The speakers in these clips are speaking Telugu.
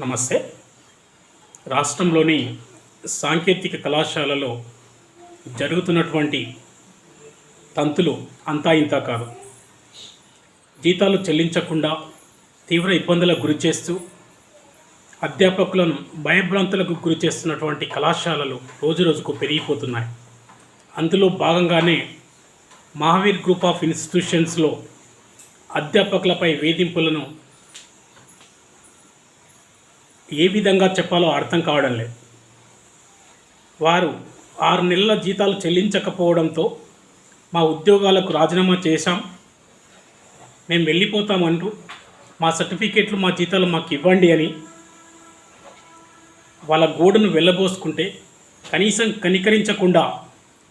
నమస్తే. రాష్ట్రంలోని సాంకేతిక కళాశాలలో జరుగుతున్నటువంటి తంతులు అంతా ఇంతా కాదు. జీతాలు చెల్లించకుండా తీవ్ర ఇబ్బందులకు గురి చేస్తూ అధ్యాపకులను భయభ్రాంతులకు గురి చేస్తున్నటువంటి కళాశాలలు రోజురోజుకు పెరిగిపోతున్నాయి. అందులో భాగంగానే మహావీర్ గ్రూప్ ఆఫ్ ఇన్స్టిట్యూషన్స్లో అధ్యాపకులపై వేధింపులను ఏ విధంగా చెప్పాలో అర్థం కావడం లేదు. వారు ఆరు నెలల జీతాలు చెల్లించకపోవడంతో మా ఉద్యోగాలకు రాజీనామా చేశాం. మేము వెళ్ళిపోతామంటూ మా సర్టిఫికేట్లు మా జీతాలు మాకు ఇవ్వండి అని వాళ్ళ గోడును వెళ్ళబోసుకుంటే కనీసం కనికరించకుండా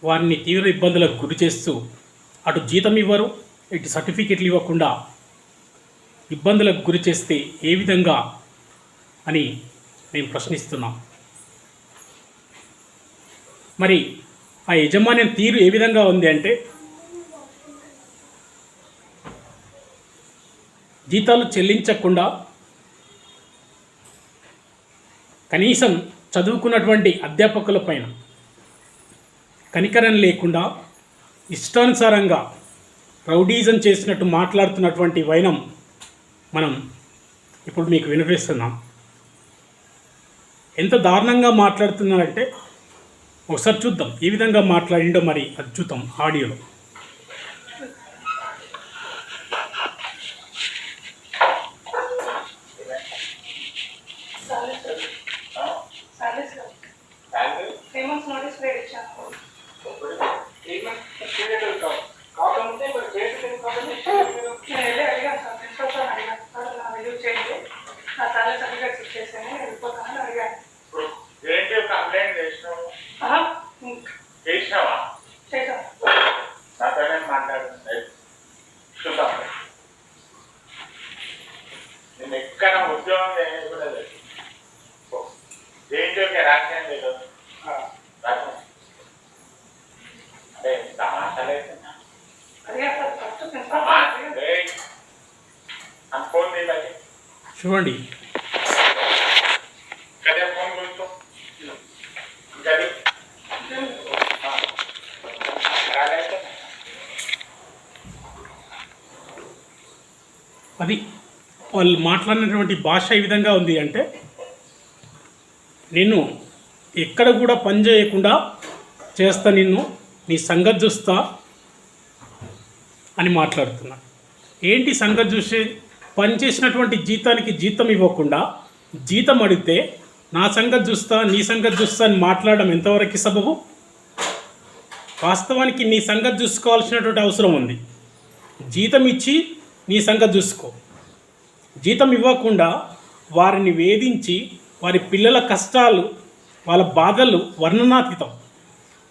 వారిని తీవ్ర ఇబ్బందులకు గురి చేస్తూ అటు జీతం ఇవ్వరు ఇటు సర్టిఫికెట్లు ఇవ్వకుండా ఇబ్బందులకు గురి చేస్తే ఏ విధంగా అని మేము ప్రశ్నిస్తున్నాం. మరి ఆ యజమాన్యం తీరు ఏ విధంగా ఉంది అంటే జీతాలు చెల్లించకుండా కనీసం చదువుకున్నటువంటి అధ్యాపకుల పైన కనికరం లేకుండా ఇష్టానుసారంగా రౌడీజం చేసినట్టు మాట్లాడుతున్నటువంటి వైనం మనం ఇప్పుడు మీకు వినిపిస్తున్నాం. ఎంత దారుణంగా మాట్లాడుతున్నారంటే ఒకసారి చూద్దాం. ఏ విధంగా మాట్లాడిండో మరి అద్భుతం ఆడియోలో. ఉద్యోగం చేయకూడదు దేంట్లోకి రాశాను లేదు రాశాను అదే లేదు చూడండి. కదే ఫోన్ గది అది. వాళ్ళు మాట్లాడినటువంటి భాష ఏ విధంగా ఉంది అంటే నేను ఎక్కడ కూడా పని చేయకుండా చేస్తా నిన్ను నీ సంగతి చూస్తా అని మాట్లాడుతున్నా. ఏంటి సంగతి చూసే పని చేసినటువంటి జీతానికి జీతం ఇవ్వకుండా జీతం అడిగితే నా సంగతి చూస్తా నీ సంగతి చూస్తా అని మాట్లాడడం ఎంతవరకు సబబు? వాస్తవానికి నీ సంగతి చూసుకోవాల్సినటువంటి అవసరం ఉంది. జీతం ఇచ్చి నీ సంగతి చూసుకో. జీతం ఇవ్వకుండా వారిని వేధించి వారి పిల్లల కష్టాలు వాళ్ళ బాధలు వర్ణనాతీతం.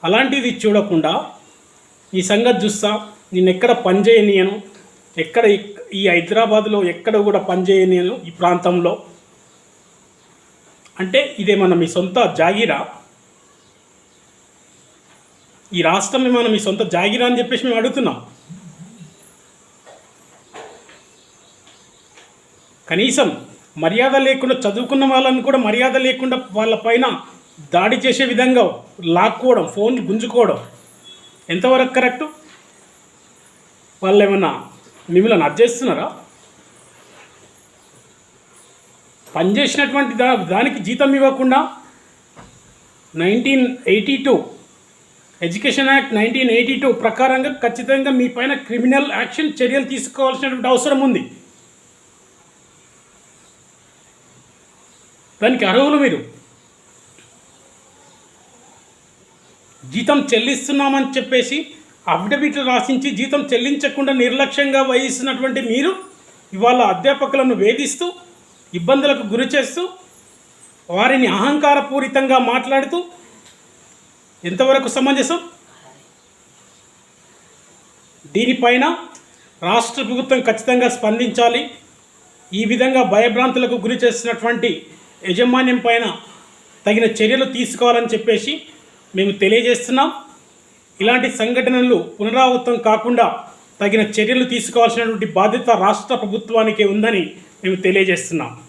అలాంటిది చూడకుండా ఈ సంగతి చూస్తా నేను ఎక్కడ పనిచేయనియను ఎక్కడ ఈ హైదరాబాద్లో ఎక్కడ కూడా పనిచేయనియను ఈ ప్రాంతంలో. అంటే ఇదేమన్నా మీ సొంత జాగీరా. ఈ రాష్ట్రం మనం మీ సొంత జాగీరా అని చెప్పేసి మేము అడుగుతున్నాం. కనీసం మర్యాద లేకుండా చదువుకున్న వాళ్ళని కూడా మర్యాద లేకుండా వాళ్ళ పైన దాడి చేసే విధంగా లాక్కోవడం ఫోన్ గుంజుకోవడం ఎంతవరకు కరెక్టు వాళ్ళు ఏమన్నా మిమ్మల్ని అర్జేస్తున్నారా పనిచేసినటువంటి దా దానికి జీతం ఇవ్వకుండా nineteen eighty two education act nineteen eighty two ప్రకారంగా ఖచ్చితంగా మీ పైన క్రిమినల్ యాక్షన్ చర్యలు తీసుకోవాల్సినటువంటి అవసరం ఉంది. దానికి అర్హులు మీరు? జీతం చెల్లిస్తున్నామని చెప్పేసి అఫిడవిట్లు రాసించి జీతం చెల్లించకుండా నిర్లక్ష్యంగా వహిస్తున్నటువంటి మీరు ఇవాళ అధ్యాపకులను వేధిస్తూ ఇబ్బందులకు గురి చేస్తూ వారిని అహంకారపూరితంగా మాట్లాడుతూ ఎంతవరకు సమంజసం? దీనిపైన రాష్ట్ర ప్రభుత్వం ఖచ్చితంగా స్పందించాలి. ఈ విధంగా భయభ్రాంతులకు గురి చేస్తున్నటువంటి యజమాన్యం పైన తగిన చర్యలు తీసుకోవాలని చెప్పేసి మేము తెలియజేస్తున్నాం. ఇలాంటి సంఘటనలు పునరావృతం కాకుండా తగిన చర్యలు తీసుకోవాల్సినటువంటి బాధ్యత రాష్ట్ర ప్రభుత్వానికే ఉందని మేము తెలియజేస్తున్నాం.